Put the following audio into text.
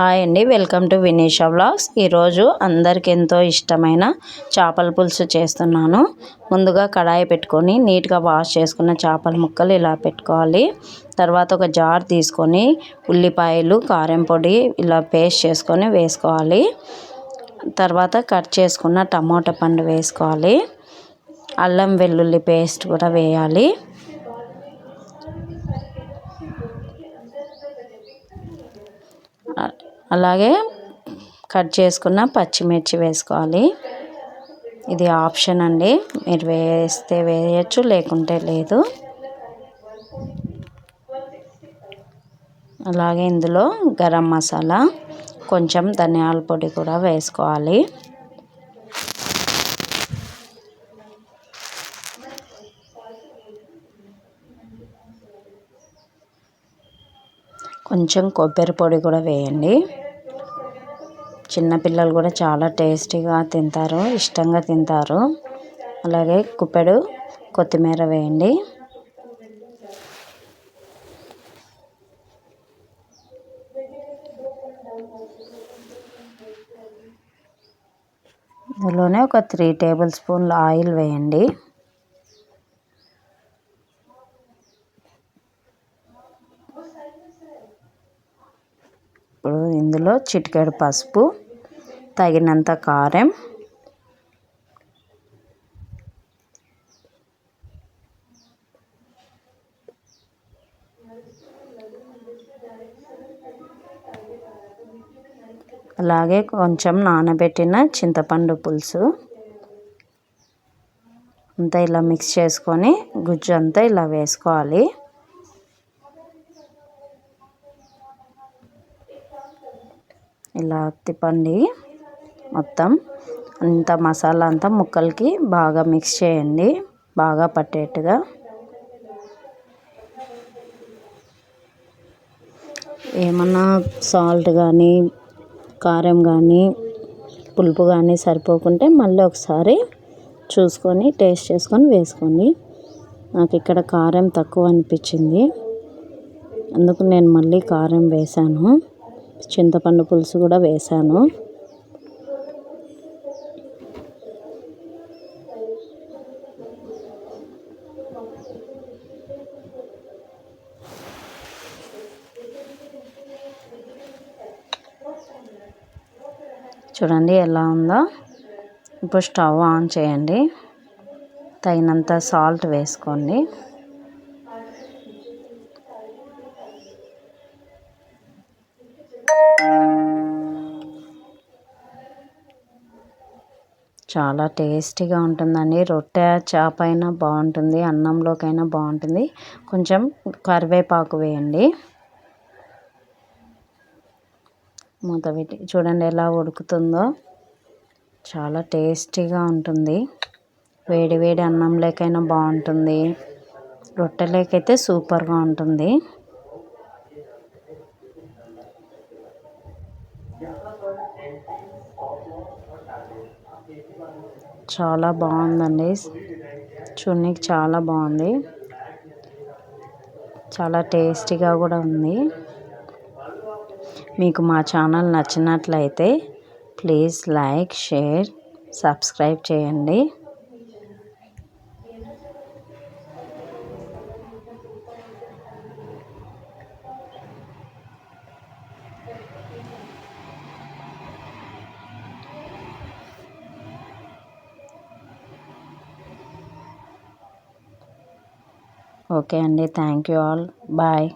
Hi అండి welcome to Vinisha vlogs. ఈరోజు అందరికి ఎంతో ఇష్టమైన చేపల పులుసు చేస్తున్నాను. ముందుగా కడాయి పెట్టుకొని నీట్గా వాష్ చేసుకున్న చేపల ముక్కలు ఇలా పెట్టుకోవాలి. తర్వాత ఒక జార్ తీసుకొని ఉల్లిపాయలు కారం పొడి ఇలా పేస్ట్ చేసుకొని వేసుకోవాలి. తర్వాత కట్ చేసుకున్న టమోటా పండు వేసుకోవాలి. అల్లం వెల్లుల్లి పేస్ట్ కూడా వేయాలి. అలాగే కట్ చేసుకున్న పచ్చిమిర్చి వేసుకోవాలి. ఇది ఆప్షన్ అండి. మీరు వేస్తే వేయచ్చు లేకుంటే లేదు. అలాగే ఇందులో గరం మసాలా కొంచెం ధనియాల పొడి కూడా వేసుకోవాలి. కొంచెం కొబ్బరి పొడి కూడా వేయండి. చిన్నపిల్లలు కూడా చాలా టేస్టీగా తింటారు ఇష్టంగా తింటారు. అలాగే కుప్పెడు కొత్తిమీర వేయండి. ఇందులోనే ఒక త్రీ టేబుల్ స్పూన్ల ఆయిల్ వేయండి. ఇప్పుడు ఇందులో చిటికెడు పసుపు తగినంత కారం అలాగే కొంచెం నానబెట్టిన చింతపండు పులుసు. అంతా ఇలా మిక్స్ చేసుకొని గుజ్జు అంతా ఇలా వేసుకోవాలి. ఇలా తిప్పండి. మొత్తం అంత మసాలా అంతా ముక్కలకి బాగా మిక్స్ చేయండి. బాగా పట్టేట్టుగా. ఏమన్నా సాల్ట్ కానీ కారం కానీ పులుపు కానీ సరిపోకుంటే మళ్ళీ ఒకసారి చూసుకొని టేస్ట్ చేసుకొని వేసుకోండి. నాకు ఇక్కడ కారం తక్కువ అనిపించింది. అందుకు నేను మళ్ళీ కారం వేసాను చింతపండు పులుసు కూడా వేసాను. చూడండి ఎలా ఉందో. ఇప్పుడు స్టవ్ ఆన్ చేయండి. తగినంత సాల్ట్ వేసుకోండి. చాలా టేస్టీగా ఉంటుందండి. రొట్టె చేప అయినా బాగుంటుంది అన్నంలోకైనా బాగుంటుంది. కొంచెం కరివేపాకు వేయండి. మూత పెట్టి చూడండి ఎలా ఉడుకుతుందో. చాలా టేస్టీగా ఉంటుంది. వేడి వేడి అన్నంలోకైనా బాగుంటుంది. రొట్టెలోకైతే సూపర్గా ఉంటుంది. చాలా బాగుందండి. చూడడానికి చాలా బాగుంది. చాలా టేస్టీగా కూడా ఉంది. మీకు మా ఛానల్ నచ్చినట్లయితే ప్లీజ్ లైక్ షేర్ సబ్స్క్రైబ్ చేయండి. ఓకే అండి థ్యాంక్ యూ ఆల్ బాయ్